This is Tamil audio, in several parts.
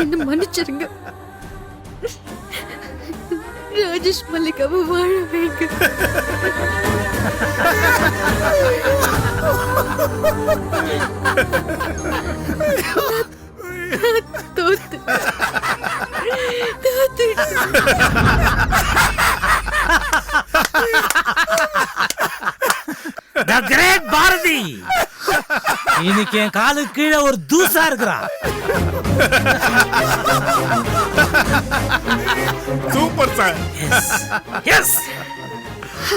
என்ன மன்னிச்சிருங்க. ராஜேஷ் மல்லிகாவை வாழ வைங்க தோத்து தோத்து பாரதி இன்னைக்கு என் காலு கீழே ஒரு தூசா இருக்கிறா Yes. yes.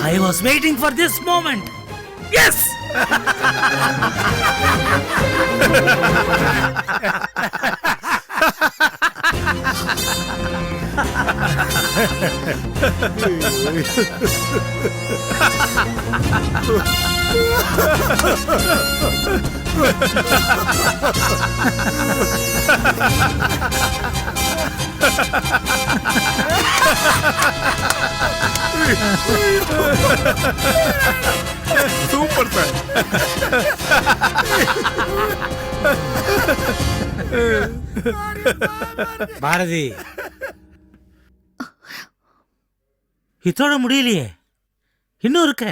I was waiting for this moment. Yes. Super sir Bharathi. இதோட முடியலையே. இன்னும் இருக்க.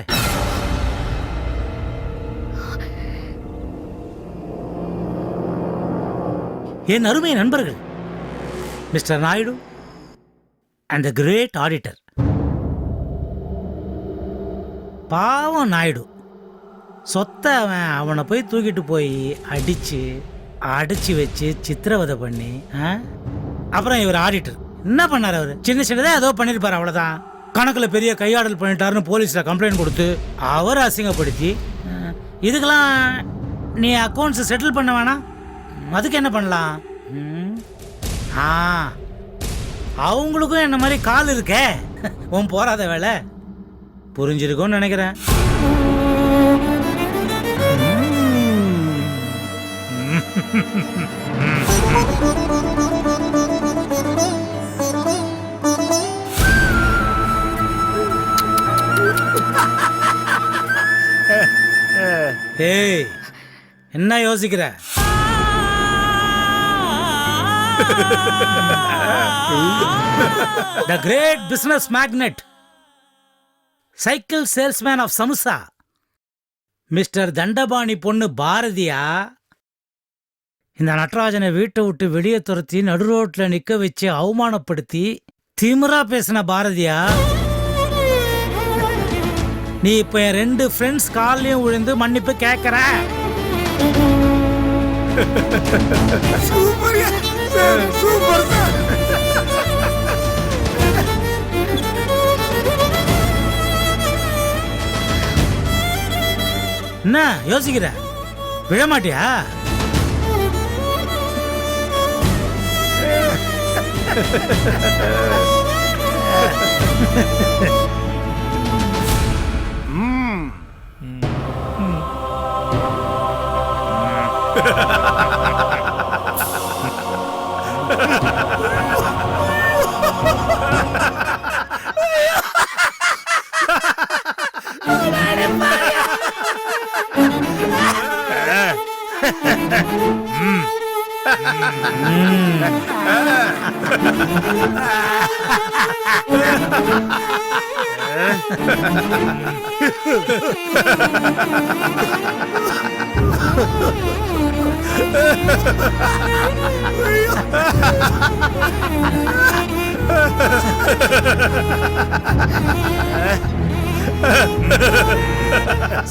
என் அருமை நண்பர்கள் mister Naidu and the great auditor பாவம் நாயுடு. சொத்தை அவன் அவனை போய் தூக்கிட்டு போய் அடித்து அடித்து வச்சு சித்திரவதை பண்ணி ஆ? அப்புறம் இவர் ஆடிட்டர் என்ன பண்ணார் அவர்? சின்ன சின்னதாக ஏதோ பண்ணியிருப்பார் அவ்வளோதான் கணக்கில் பெரிய கையாடல் பண்ணிட்டாருன்னு போலீஸில் கம்ப்ளைண்ட் கொடுத்து அவர் அசிங்கப்படுத்தி இதுக்கெல்லாம் நீ அக்கௌண்ட்ஸ் செட்டில் பண்ண வேணாம். அதுக்கு என்ன பண்ணலாம்? ஆ. அவங்களுக்கும் என்ன மாதிரி கால் இருக்கே? உன் போறாத வேலை. புரிஞ்சிருக்கும்னு நினைக்கிறேன். ஏய் என்ன யோசிக்கிற? The great business magnet cycle salesman of samosa mister Dhandapani பொண்ணு பாரதியா இந்த நடராஜனை வீட்டை விட்டு வெளியே துரத்தி நடு ரோட்ல நிக்க வச்சு அவமானப்படுத்தி திமிரா பேசின பாரதியா. நீ இப்ப என் ரெண்டு ஃப்ரெண்ட்ஸ் கால்லையும் விழுந்து மன்னிப்பு கேட்கற சார். Super sir. என்ன யோசிக்கிற? விழமாட்டியா?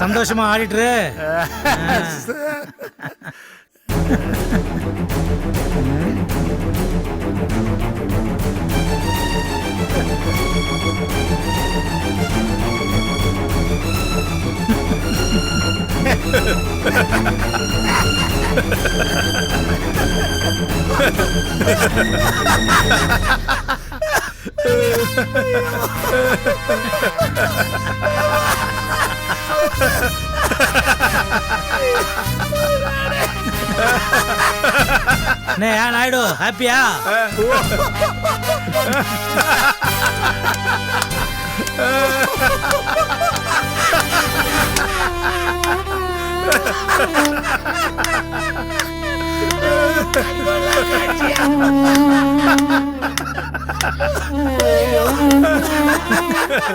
சந்தோஷமா ஆடிட்டு நாயுடு ஹாப்பியா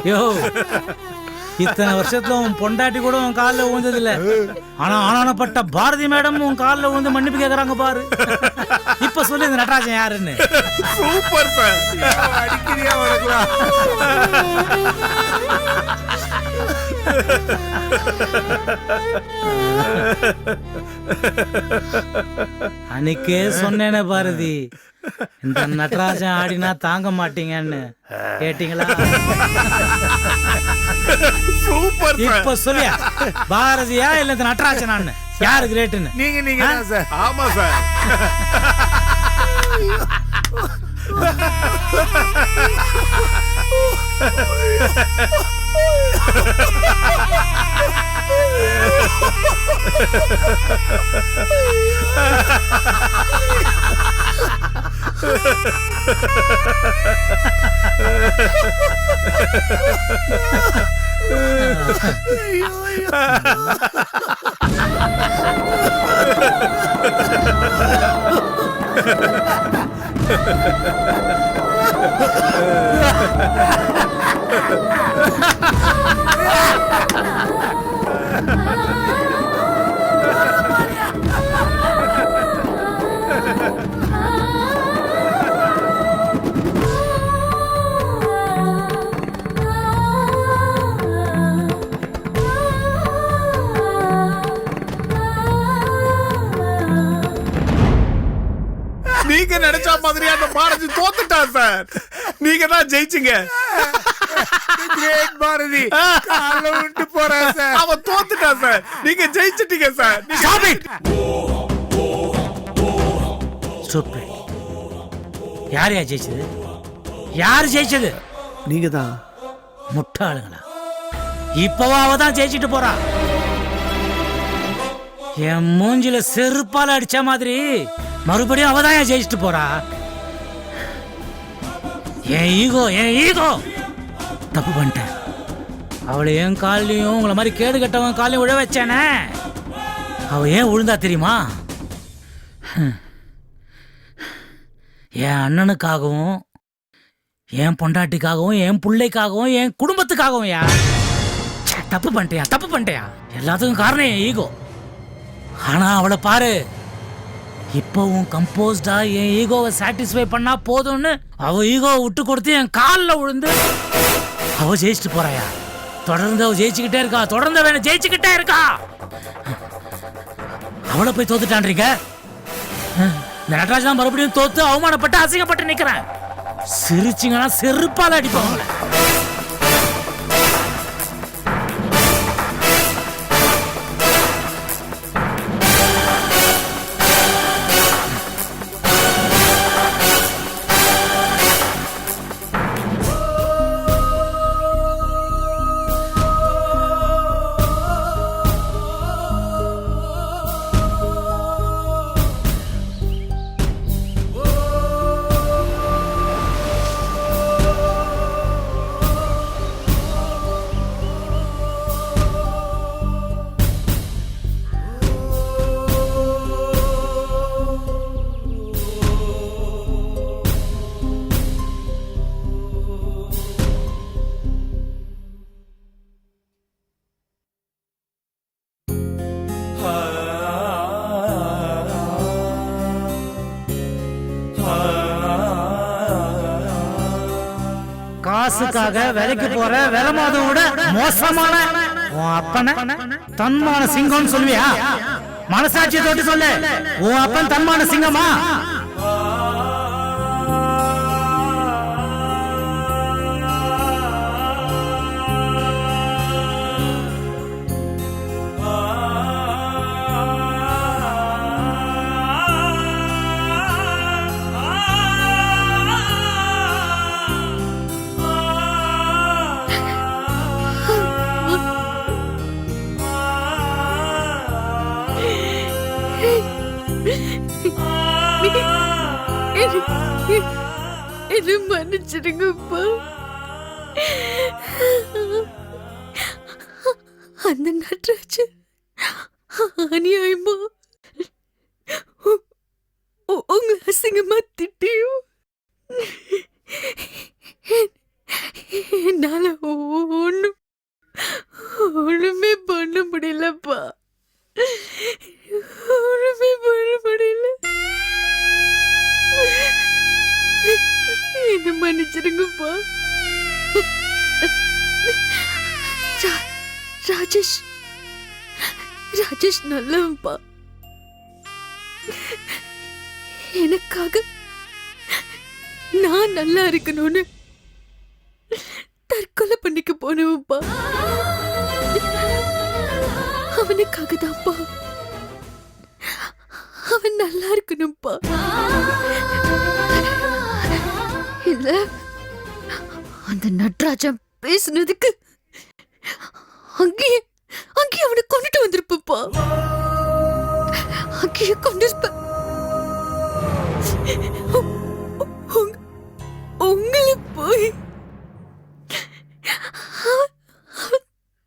யோ இத்தனை வருஷத்துல உன் பொண்டாட்டி கூட உன் காலில் ஊந்தது இல்ல ஆனா ஆனானப்பட்ட பாரதி மேடம் உன் காலில் ஊந்து மன்னிப்பு கேக்குறாங்க பாரு. இப்ப சொல்லு இந்த நடராஜன் யாருன்னு. சூப்பர் அன்னைக்கே சொன்னேனே பாரதி. இந்த நடராஜன் ஆடினா தாங்க மாட்டீங்கன்னு. கேட்டீங்களா? சூப்பர் இப்ப சொல்லியா? பாரதியா இல்ல இந்த நடராஜனான்னு? யாரு கிரேட்டுன்னு? நீங்க நீங்க சார். ஆமா சார். நீங்க நினைச்ச Ha ha ha! மாதிரி அந்த பாரதி தோத்துட்டா சார். நீங்க தான் ஜெயிச்சீங்க. கிரேட் பாரதி. கால விட்டு போறேன் சார். அவன் தோத்துட்டா சார். நீங்க ஜெயிச்சிட்டீங்க சார்! Stupid. யார் யா ஜெயிச்சது? யார் ஜெயிச்சது? நீங்க தான் முட்டாளுங்களா? இப்பவா அவ தான் ஜெயிச்சிட்டு போறா. என் மூஞ்சில செருப்பால அடிச்ச மாதிரி மறுபடியும் அவ தான் ஜெயிச்சிட்டு போறா? என் ஈகோ என் ஈகோ! தப்பு பண்ணிட்டேன். அவளை என் கால்லையும் உங்களை மாதிரி கேடு கட்டவன் காலையும் விழ வச்சானே. அவள் ஏன் விழுந்தா தெரியுமா? என் அண்ணனுக்காகவும் என் பொண்டாட்டிக்காகவும் என் பிள்ளைக்காகவும் என் குடும்பத்துக்காகவும் யா. தப்பு பண்ணிட்டியா தப்பு பண்ணிட்டியா? எல்லாத்துக்கும் காரணம் என் ஈகோ. ஆனால் அவளை பாரு இப்போவும் கம்போஸ்டா என் ஈகோவை சாட்டிஸ்ஃபை பண்ணா போதும்னு அவ ஈகோவை விட்டு கொடுத்து என் காலில் விழுந்து அவ ஜெயிச்சுட்டு போறாயா? தொடர்ந்து அவ ஜெயிச்சுக்கிட்டே இருக்கா? தொடர்ந்து அவ ஜெயிச்சுக்கிட்டே இருக்கா? அவளை போய் தோத்துட்டான்றீங்க? இந்த நடராஜ் தான் மறுபடியும் தோத்து அவமானப்பட்டு அசிங்கப்பட்டு நிற்கிறேன் சிரிச்சிங்கன்னா செருப்பால் அடிப்பாங்களே காசுக்காக வேலைக்கு போற வேலை மாதம் விட மோசமான உன் தன்மான சிங்கம்னு சொல்லுவியா? மனசாட்சியை தொட்டு சொல்லு. உன் அப்பன் தன்மான சிங்கமா? நல்லா தற்கொலை பண்ணிக்க போனவன்ப்பா அவனுக்காக தான்ப்பா அவன் நல்லா இருக்கணும்ப்பா இல்ல அந்த நட்ராஜன் பேசுனதுக்கு அங்கேயே அங்கேயே அவனை கொண்டுட்டு வந்திருப்பப்பா. அங்கேயே கொண்டு உங்களை போய்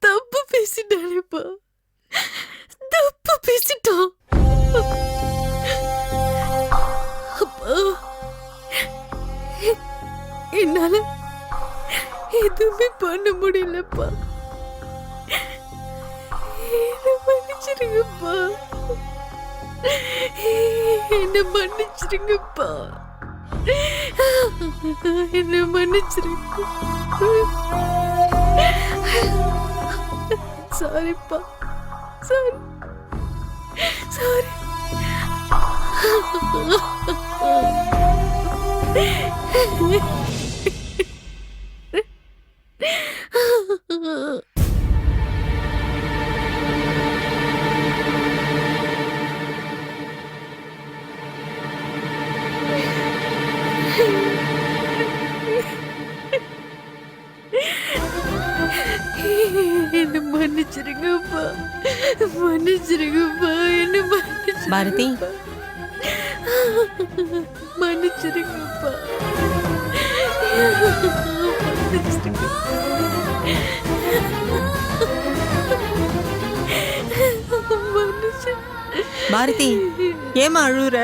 தப்பு பேசிட்டானேப்பா தப்பு பேசிட்டோம் அப்பா என்னால எதுவுமே பண்ண முடியலப்பா. என்ன மன்னிச்சிருங்கப்பா. என்ன மன்னிச்சிருங்கப்பா. என்ன மன்னிச்சிருக்கு சாரிப்பா சாரி சாரி Yeah. பாரதி ஏமா அழுவுற?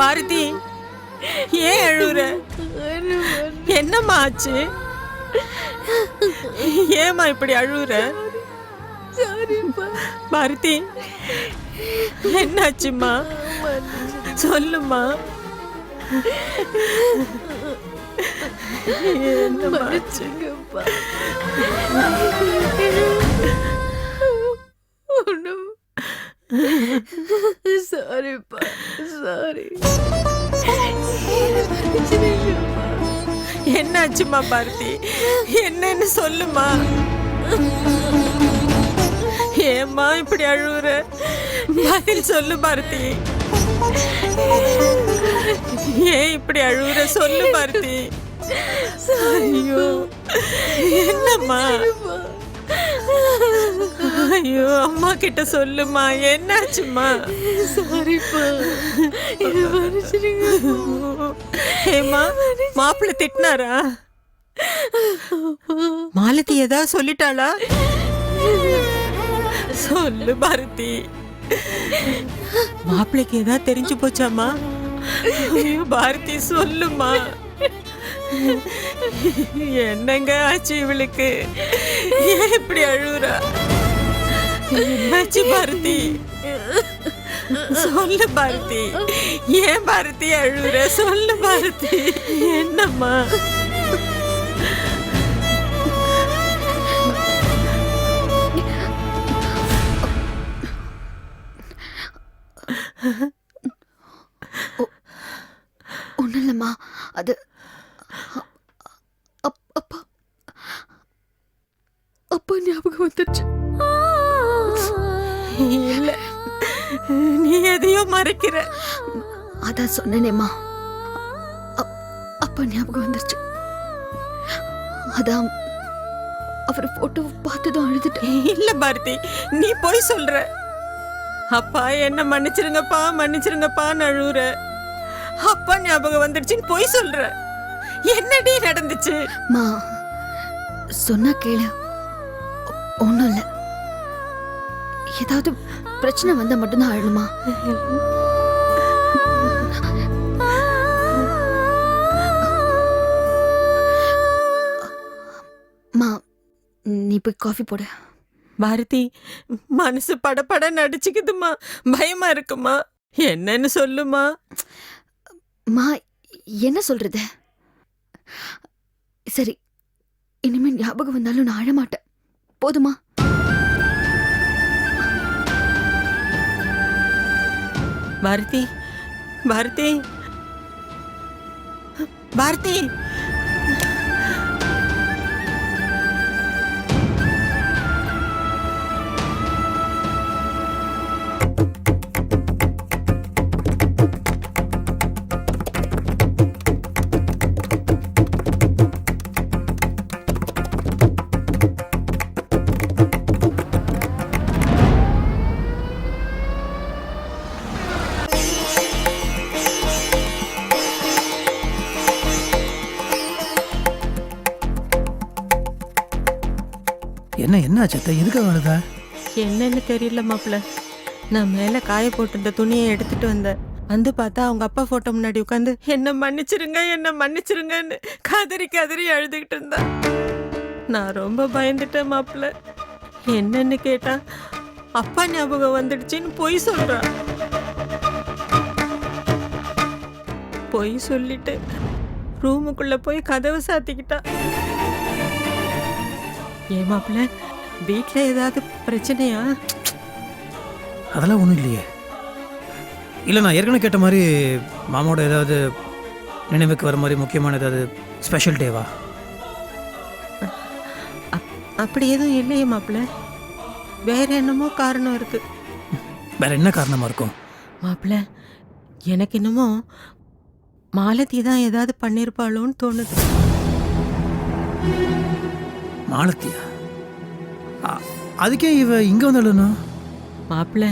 பாரதி ஏன் அழுவுற? என்னம்மா ஆச்சு? ஏமா இப்படி அழுவுற? பாரதி என்னாச்சும்மா? மன்னிச்சிருங்க சொல்லுமா என்னம்மா மன்னிச்சுங்கப்பா ஒண்ணும் சாரிப்பா சாரி மன்னிச்சிருங்கப்பா என்னாச்சுமா பாரதி என்னன்னு சொல்லுமா? ஏம்மா இப்படி அழுவுற? பதில் சொல்லு பாரதி ஏன் இப்படி அழுவுற? சொல்லு பாரதி ஐயோ. என்னம்மா? ஐயோ அம்மா கிட்ட சொல்லுமா? என்னாச்சுமா சாரிப்பா ஏம்மா மாப்பிள்ளை திட்டினாரா? மாலதி ஏதாவது சொல்லிட்டாளா? சொல்லு பாரதி மாப்பிள்ளைக்கு ஏதாவது தெரிஞ்சு போச்சாமா ஐயோ பாரதி சொல்லுமா என்னங்க ஆச்சு இவளுக்கு? ஏன் இப்படி அழுவுறா என்னாச்சு பாரதி? சொல்லு பாரதி. ஏன் பாரதி அழுவுற சொல்லு பாரதி. என்னம்மா? ஒன்றும் இல்லைம்மா அது அப்- அப்பா. அப்பா ஞாபகம் வந்துருச்சு. இல்ல. நீ எதையோ மறைக்கிற. அதான் சொன்னேனேம்மா. அப்- அப்பா ஞாபகம் வந்துருச்சு. அதான் அவர் போட்டோ பார்த்ததும் அழுதுட்டேன். இல்ல பாரதி. நீ போய் சொல்ற. அப்பா என்ன மன்னிச்சிருங்கப்பா மன்னிச்சிருங்கப்பான்னு அழுவுற அப்பா ஞாபகம் வந்துடுச்சுன்னு போய் சொல்ற. என்னடி நடந்துச்சு? மா சொன்னா கேளு. ஒன்றும் இல்லை. ஏதாவது பிரச்சனை வந்தா மட்டும்தான் அழணுமா? மா நீ போய் காஃபி போடு. பாரதி மனசு படபட நடிச்சுக்குதுமா பயமா இருக்குமா என்னன்னு சொல்லுமா மா என்ன சொல்றது? சரி இனிமே ஞாபகம் வந்தாலும் நான் அழமாட்டேன். போதுமா? பாரதி பாரதி பாரதி என்ன என்ன சத்த எதுக்காக அழுதா? என்னன்னு தெரியல மாப்பிள்ள. நான் மேல காய போட்டிருந்த துணியை எடுத்துட்டு வந்தேன். வந்து பார்த்தா அவங்க அப்பா போட்டோ முன்னாடி உட்காந்து என்ன மன்னிச்சிருங்க என்ன மன்னிச்சிருங்கன்னு கதறி கதறி அழுதுகிட்டு இருந்தா. நான் ரொம்ப பயந்துட்டேன் மாப்பிள்ள. என்னன்னு கேட்டா அப்பா ஞாபகம் வந்துடுச்சுன்னு பொய் சொல்றான் பொய் சொல்லிட்டு ரூமுக்குள்ள போய் கதவை சாத்திக்கிட்டா. ஏன் மாப்பிள்ள வீட்ல ஏதாவது பிரச்சனையா? அதெல்லாம் ஒன்றும் இல்லையே. இல்லை நான் ஏற்கனவே கேட்ட மாதிரி மாமாவோட ஏதாவது நினைவுக்கு வர மாதிரி முக்கியமான ஏதாவது ஸ்பெஷல் டேவா அப்படி எதுவும் இல்லையே மாப்பிள்ள. வேற என்னமோ காரணம் இருக்கு. வேற என்ன காரணமாக இருக்கும்? மாப்பிள்ள எனக்கு என்னமோ மாலதி தான் ஏதாவது பண்ணியிருப்பாளோன்னு தோணுது. மாலத்தியா? அதுக்கே இவ இங்கே வந்து அழுணும் மாப்பிள்ள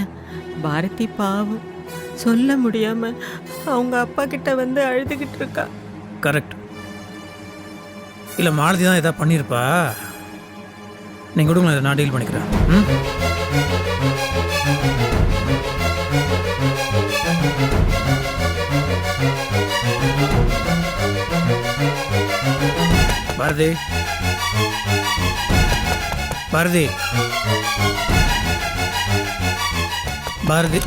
பாரதி பாவம் சொல்ல முடியாம அவங்க அப்பா கிட்ட வந்து அழுதுகிட்டு இருக்கா. கரெக்ட். இல்லை மாலதி தான் ஏதாவது பண்ணியிருப்பா நீங்கள் கொடுங்க நான் டீல் பண்ணிக்கிறேன். ம்? பாரதி. பாரதி. பாரதி.